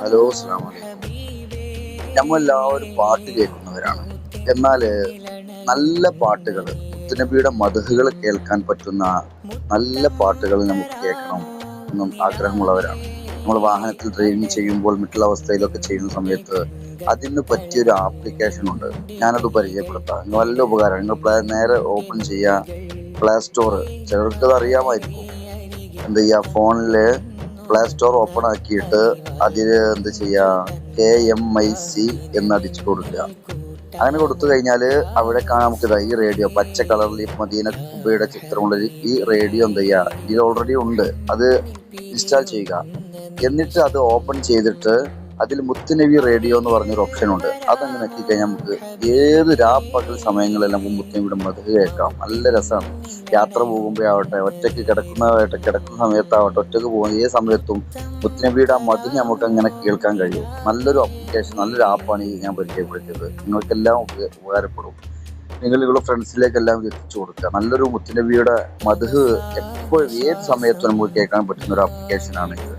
Hello നമ്മളെല്ലാവരും പാട്ട് കേൾക്കുന്നവരാണ്. എന്നാൽ നല്ല പാട്ടുകൾ മുത്തുനബിയുടെ മധുകൾ കേൾക്കാൻ പറ്റുന്ന നല്ല പാട്ടുകൾ നമുക്ക് കേൾക്കണം എന്നും ആഗ്രഹമുള്ളവരാണ്. നമ്മൾ വാഹനത്തിൽ ഡ്രൈവിംഗ് ചെയ്യുമ്പോൾ മറ്റുള്ള അവസ്ഥയിലൊക്കെ ചെയ്യുന്ന സമയത്ത് അതിന് പറ്റിയൊരു ആപ്ലിക്കേഷൻ ഉണ്ട്. ഞാനത് പരിചയപ്പെടുത്താം. നല്ല ഉപകാരം നിങ്ങൾ പ്ലേ നേരെ ഓപ്പൺ ചെയ്യുക പ്ലേ സ്റ്റോർ ചിലർക്ക് അത് അറിയാമായിരിക്കും. എന്ത് ചെയ്യുക? ഫോണിൽ പ്ലേ സ്റ്റോർ ഓപ്പൺ ആക്കിയിട്ട് അതിൽ എന്ത് ചെയ്യുക കെ എം ഐ സി എന്ന് അടിച്ചു കൊടുക്കുക. അങ്ങനെ കൊടുത്തു കഴിഞ്ഞാൽ അവിടെ കാണാൻ നമുക്ക് ഈ റേഡിയോ പച്ച കളറിൽ മദീന കുബയുടെ ചിത്രമുള്ള ഈ റേഡിയോ എന്ത് ചെയ്യുക ഇത് ഓൾറെഡി ഉണ്ട്. അത് ഇൻസ്റ്റാൾ ചെയ്യുക. എന്നിട്ട് അത് ഓപ്പൺ ചെയ്തിട്ട് അതിൽ മുത്തുനബി റേഡിയോ എന്ന് പറഞ്ഞൊരു ഓപ്ഷൻ ഉണ്ട്. അതങ്ങനെ എത്തിക്കഴിഞ്ഞാൽ കഴിഞ്ഞാൽ നമുക്ക് ഏത് രാപ്പകൽ സമയങ്ങളെല്ലാം നമുക്ക് മുത്തുനബിയുടെ മധു കേൾക്കാം. നല്ല രസമാണ് യാത്ര പോകുമ്പോഴാവട്ടെ ഒറ്റയ്ക്ക് കിടക്കുന്നതാവട്ടെ കിടക്കുന്ന സമയത്താവട്ടെ ഒറ്റയ്ക്ക് പോകുന്ന ഏത് സമയത്തും മുത്തുനബിയുടെ ആ മധു നമുക്ക് അങ്ങനെ കേൾക്കാൻ കഴിയും. നല്ലൊരു അപ്ലിക്കേഷൻ നല്ലൊരു ആപ്പാണ് ഈ ഞാൻ പരിചയപ്പെടുത്തിയത്. നിങ്ങൾക്കെല്ലാം ഉപ- ഉപകാരപ്പെടും. നിങ്ങൾ നിങ്ങളുടെ ഫ്രണ്ട്സിലേക്കെല്ലാം എത്തിച്ചു കൊടുക്കുക. നല്ലൊരു മുത്തുനബിയുടെ മധു എപ്പോഴും ഏത് സമയത്തും നമുക്ക് കേൾക്കാൻ പറ്റുന്ന ഒരു ആപ്ലിക്കേഷനാണ് ഇത്